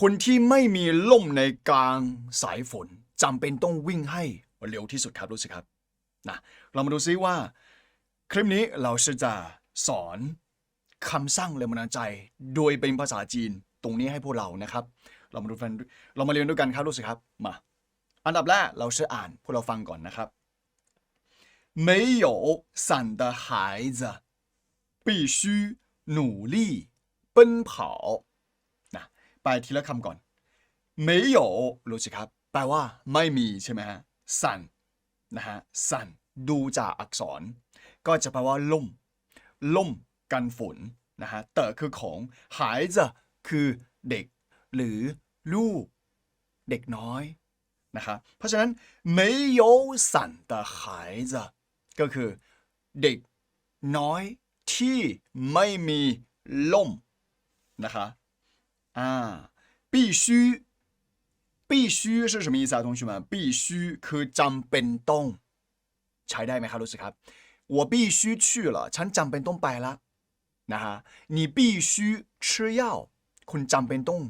คนที่ไม่มีล่มในกลางสายฝนจำเป็นต้องวิ่งให้เร็วที่สุดครับรู้สึกครับนะเรามาดูซิว่า คลิปนี้เราจะสอนคำสร้างแรงบันดาลใจ โดยเป็นภาษาจีนตรงนี้ให้พวกเรานะครับ เรามาดูกันเรามาเรียนด้วยกันครับรู้สึกครับมา อันดับแรกเราจะอ่านพวกเราฟังก่อนนะครับ没有伞的孩子必须努力奔跑นะ ไปทีละคำก่อน没有รู้สึกครับ แปลว่าไม่มีใช่ไหมฮะสันนะฮะสันดูจากอักษร ก็จะแปลว่าล่ม ล่มกันฝนนะฮะเต๋อคือของหายจะคือเด็ก หรือลูก เด็กน้อยนะครับเพราะฉะนั้น没有伞的孩子ก็คือ เด็กน้อยที่ไม่มีล่มนะคะ อ่า必须必须是什么意思啊同学们必须คือจำเป็นต้อง ใช้ได้ไหมครับรู้สึกครับ我必须去了ฉันจำเป็นต้องไปละนะฮะ你必须吃药คุณจำเป็นต้อง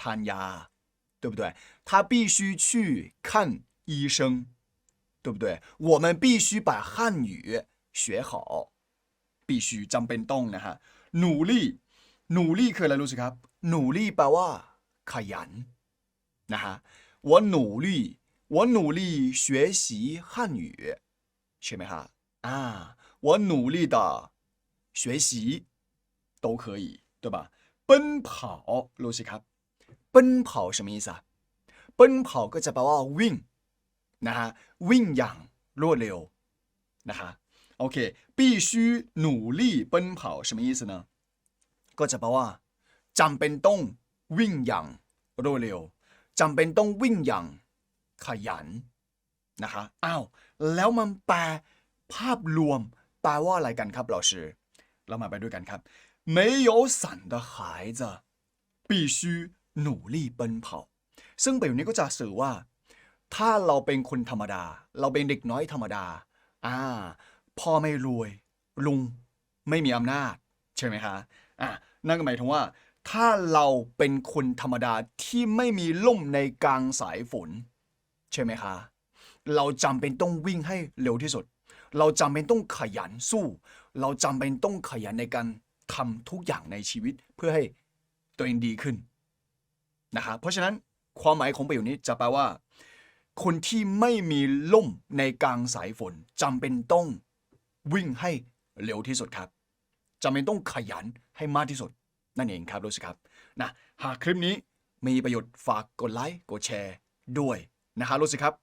ทานยา对不对他必须去看医生对不对我们必须把汉语学好必须จำเป็นต้องนะฮะหนูลี่หนูลี่คืออะไรรู้สึกครับ หนูลี่แปลว่า ขยันนะฮะ我努力我努力学习汉语ใช่ไหมฮะอ่า我努力的学习都可以对吧奔跑รู้สิครับ奔跑什么意思啊奔跑ก็จะแปลว่าวิ่งนะฮะวิ่งอย่างรวดเร็วนะฮะโอเค必须努力奔跑什么意思呢ก็จะแปลว่า จำเป็นต้องวิ่งอย่างรวดเร็วจำเป็นต้องวิ่งอย่างขยันนะคะอ้าวแล้วมันแปลภาพรวมแปลว่าอะไรกันครับ老师เรามาไปด้วยกันครับ没有伞的孩子必须努力奔跑ซึ่งประโยคนี้ก็จะสื่อว่า ถ้าเราเป็นคนธรรมดา เราเป็นเด็กน้อยธรรมดา อ่า พ่อไม่รวย ลุงไม่มีอำนาจ ใช่ไหมคะ อ่ะ นั่นก็หมายถึงว่า ถ้าเราเป็นคนธรรมดาที่ไม่มีล่มในกลางสายฝน ใช่ไหมคะ เราจำเป็นต้องวิ่งให้เร็วที่สุด เราจำเป็นต้องขยันสู้ เราจำเป็นต้องขยันในการทำทุกอย่างในชีวิตเพื่อให้ตัวเองดีขึ้นนะครับเพราะฉะนั้นความหมายของประโยคนี้จะแปลว่า คนที่ไม่มีล่มในกลางสายฝนจำเป็นต้องวิ่งให้เร็วที่สุดครับจำเป็นต้องขยันให้มากที่สุด นั่นเองครับรู้สึกครับนะหากคลิปนี้มีประโยชน์ฝากกดไลค์กดแชร์ด้วยนะครับรู้สึกครับ